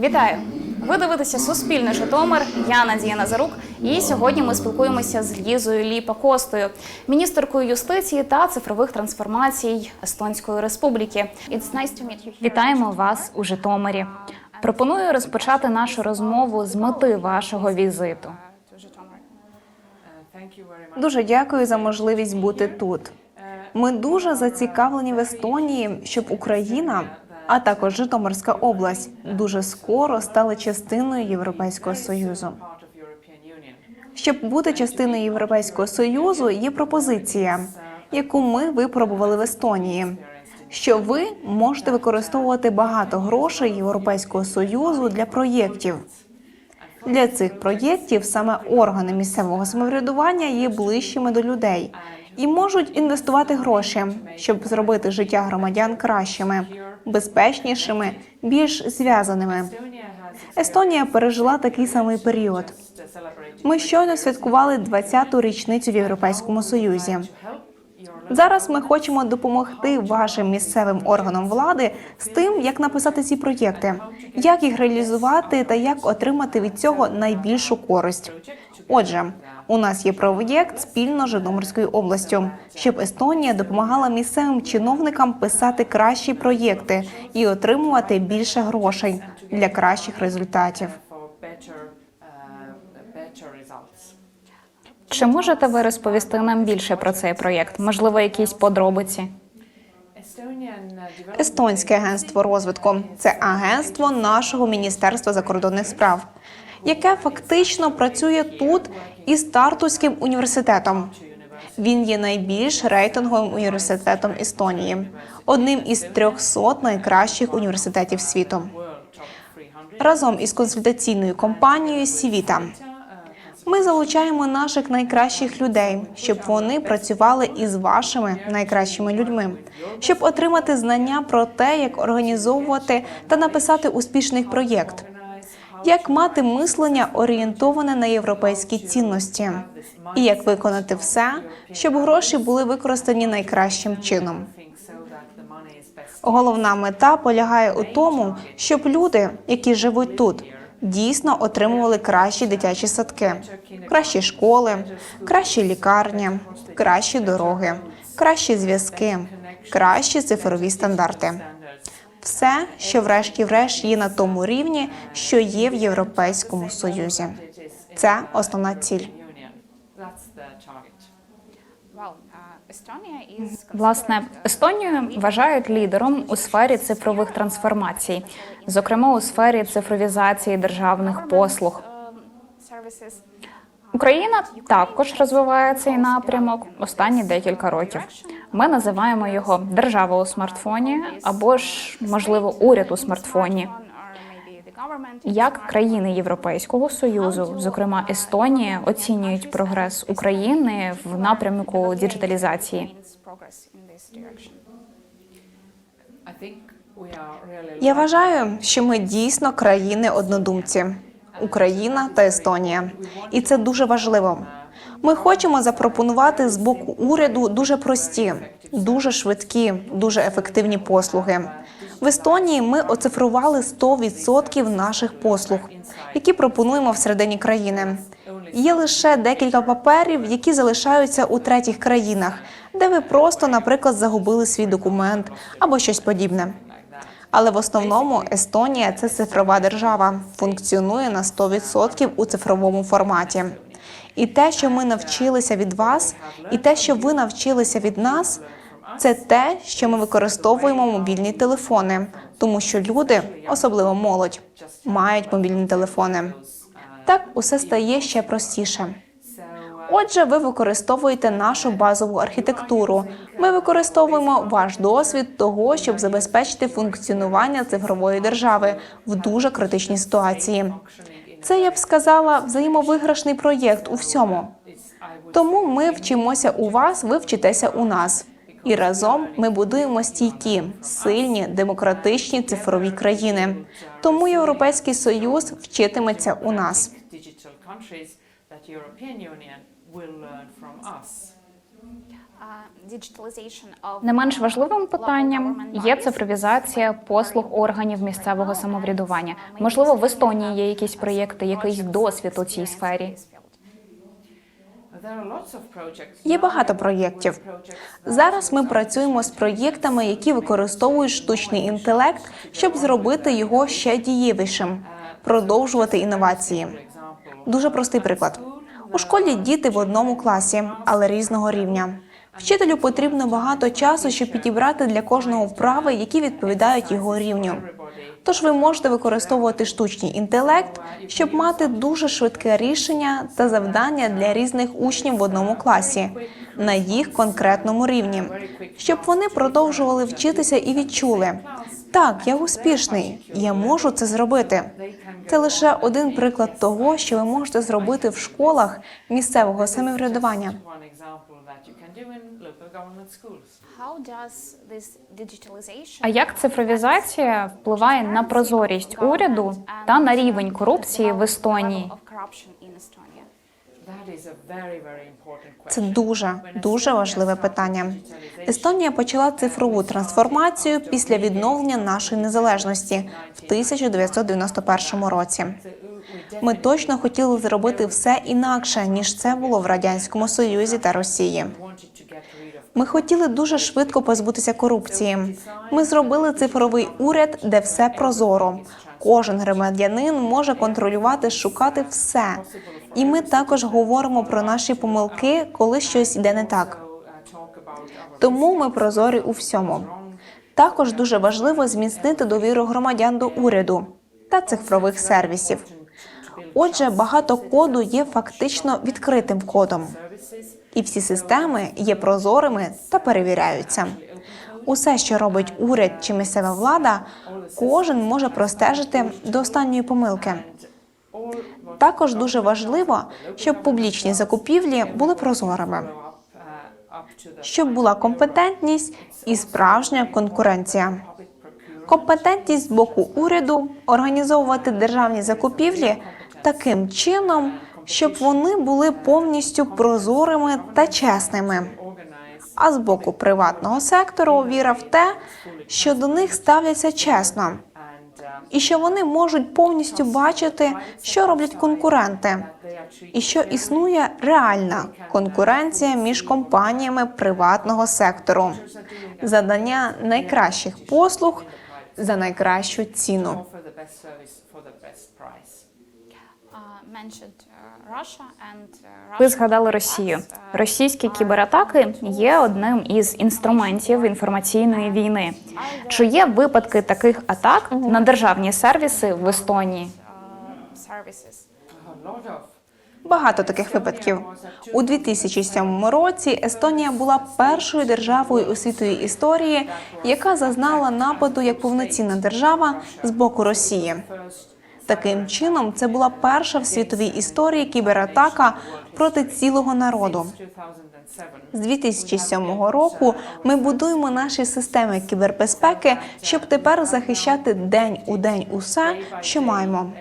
Вітаю! Ви дивитеся Суспільне Житомир. Я Надія Назарук. І сьогодні ми спілкуємося з Лізою Ліпа Костою, міністеркою юстиції та цифрових трансформацій Естонської Республіки. It's nice to meet you. Вітаємо вас у Житомирі. Пропоную розпочати нашу розмову з мети вашого візиту. Дуже дякую за можливість бути тут. Ми дуже зацікавлені в Естонії, щоб Україна, а також Житомирська область, дуже скоро стали частиною Європейського союзу. Щоб бути частиною Європейського союзу, є пропозиція, яку ми випробували в Естонії. Що ви можете використовувати багато грошей Європейського союзу для проєктів. Для цих проєктів саме органи місцевого самоврядування є ближчими до людей і можуть інвестувати гроші, щоб зробити життя громадян кращими, безпечнішими, більш зв'язаними. Естонія пережила такий самий період. Ми щойно святкували 20-ту річницю в Європейському Союзі. Зараз ми хочемо допомогти вашим місцевим органам влади з тим, як написати ці проєкти, як їх реалізувати та як отримати від цього найбільшу користь. Отже, у нас є проєкт спільно з Житомирською областю, щоб Естонія допомагала місцевим чиновникам писати кращі проєкти і отримувати більше грошей для кращих результатів. Чи можете ви розповісти нам більше про цей проєкт? Можливо, якісь подробиці? Естонське агентство розвитку це агентство нашого міністерства закордонних справ, яке фактично працює тут із Тартуським університетом. Він є найбільш рейтинговим університетом Естонії, одним із 300 найкращих університетів світу. world top 300. Разом із консультаційною компанією Сівіта. Ми залучаємо наших найкращих людей, щоб вони працювали із вашими найкращими людьми, щоб отримати знання про те, як організовувати та написати успішний проєкт, як мати мислення орієнтоване на європейські цінності, і як виконати все, щоб гроші були використані найкращим чином. Головна мета полягає у тому, щоб люди, які живуть тут, дійсно отримували кращі дитячі садки, кращі школи, кращі лікарні, кращі дороги, кращі зв'язки, кращі цифрові стандарти. Все, що врешті-врешт є на тому рівні, що є в Європейському Союзі. Це основна ціль. Власне, Естонію вважають лідером у сфері цифрових трансформацій, зокрема у сфері цифровізації державних послуг. Україна також розвиває цей напрямок останні декілька років. Ми називаємо його держава у смартфоні або ж можливо уряд у смартфоні. Як країни Європейського союзу, зокрема Естонія, оцінюють прогрес України в напрямку діджиталізації? Я вважаю, що ми дійсно країни однодумці Україна та Естонія, і це дуже важливо. Ми хочемо запропонувати з боку уряду дуже прості, дуже швидкі, дуже ефективні послуги. В Естонії ми оцифрували 100% наших послуг, які пропонуємо всередині країни. Є лише декілька паперів, які залишаються у третіх країнах, де ви просто, наприклад, загубили свій документ або щось подібне. Але в основному Естонія це цифрова держава, функціонує на 100% у цифровому форматі. І те, що ми навчилися від вас, і те, що ви навчилися від нас, це те, що ми використовуємо мобільні телефони, тому що люди, особливо молодь, мають мобільні телефони. Так усе стає ще простіше. Отже, ви використовуєте нашу базову архітектуру. Ми використовуємо ваш досвід того, щоб забезпечити функціонування цифрової держави в дуже критичній ситуації. Це я б сказала взаємовиграшний проєкт у всьому. Тому ми вчимося у вас, ви вчитеся у нас. І разом ми будуємо стійкі, сильні, демократичні цифрові країни. Тому Європейський Союз вчитиметься у нас. Не менш важливим питанням є цифровізація послуг органів місцевого самоврядування. Можливо, в Естонії є якісь проєкти, якийсь досвід у цій сфері. Є багато проєктів. Зараз ми працюємо з проєктами, які використовують штучний інтелект, щоб зробити його ще дієвішим, продовжувати інновації. Дуже простий приклад. У школі діти в одному класі, але різного рівня. Вчителю потрібно багато часу, щоб підібрати для кожного вправи, які відповідають його рівню. Тож ви можете використовувати штучний інтелект, щоб мати дуже швидке рішення та завдання для різних учнів в одному класі на їх конкретному рівні, щоб вони продовжували вчитися і відчули. Так, я успішний, я можу це зробити. Це лише один приклад того, що ви можете зробити в школах місцевого самоврядування. Do in local government schools. А як цифровізація впливає на прозорість уряду та на рівень корупції в Естонії? Question. Це дуже дуже важливе питання. Естонія почала цифрову трансформацію після відновлення нашої незалежності в 1991 році. Ми точно хотіли зробити все інакше ніж це було в радянському союзі та Росії. Ми хотіли дуже швидко позбутися корупції. Ми зробили цифровий уряд, де все прозоро. Кожен громадянин може контролювати, шукати все. І ми також говоримо про наші помилки, коли щось йде не так. Тому ми прозорі у всьому. Також дуже важливо зміцнити довіру громадян до уряду та цифрових сервісів. Отже, багато коду є фактично відкритим кодом, і всі системи є прозорими та перевіряються. Усе, що робить уряд чи місцева влада, кожен може простежити до останньої помилки. Також дуже важливо, щоб публічні закупівлі були прозорими щоб була компетентність і справжня конкуренція. Компетентність з боку уряду організовувати державні закупівлі таким чином, щоб вони були повністю прозорими та чесними. А з боку приватного сектору віра в те, що до них ставляться чесно, і що вони можуть повністю бачити, що роблять конкуренти, і що існує реальна конкуренція між компаніями приватного сектору, задання найкращих послуг за найкращу ціну. Ви згадали Росію. Російські кібератаки є одним із інструментів інформаційної війни. Чи є випадки таких атак на державні сервіси в Естонії? Багато таких випадків. У 2007 році Естонія була першою державою у світовій історії, яка зазнала нападу як повноцінна держава з боку Росії. Таким чином, це була перша в світовій історії кібератака проти цілого народу. 2007. З 2007 року ми будуємо наші системи кібербезпеки, щоб тепер захищати день у день усе, що маємо.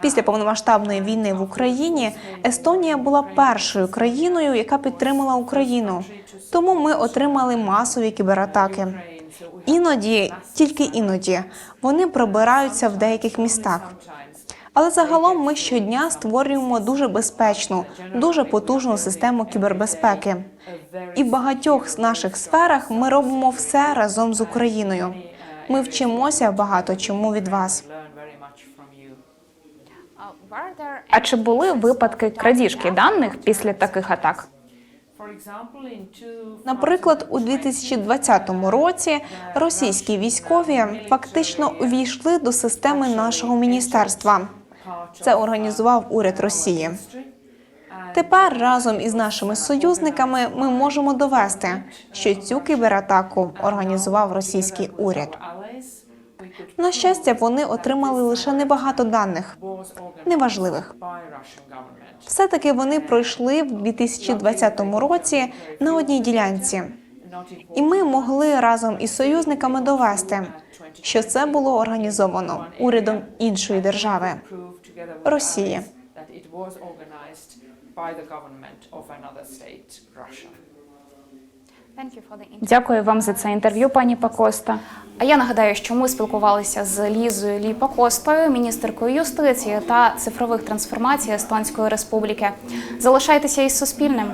Після повномасштабної війни в Україні Естонія була першою країною, яка підтримала Україну. Тому ми отримали масові кібератаки. Іноді, тільки іноді, вони пробираються в деяких містах. Але загалом ми щодня створюємо дуже безпечну, дуже потужну систему кібербезпеки. І в багатьох з наших сферах ми робимо все разом з Україною. Ми вчимося багато чому від вас. А чи були випадки крадіжки даних після таких атак? Наприклад, у 2020 році російські військові фактично увійшли до системи нашого міністерства. Це організував уряд Росії. Тепер разом із нашими союзниками ми можемо довести, що цю кібератаку організував російський уряд. На щастя, вони отримали лише небагато даних, неважливих. government. Все-таки вони пройшли в 2020 році на одній ділянці. І ми могли разом із союзниками довести, що це було організовано урядом іншої держави. Росії. Дякую вам за це інтерв'ю, пані Пакоста. А я нагадаю, що ми спілкувалися з Лізою Лі Пакостою, міністеркою юстиції та цифрових трансформацій Естонської Республіки. Залишайтеся із Суспільним.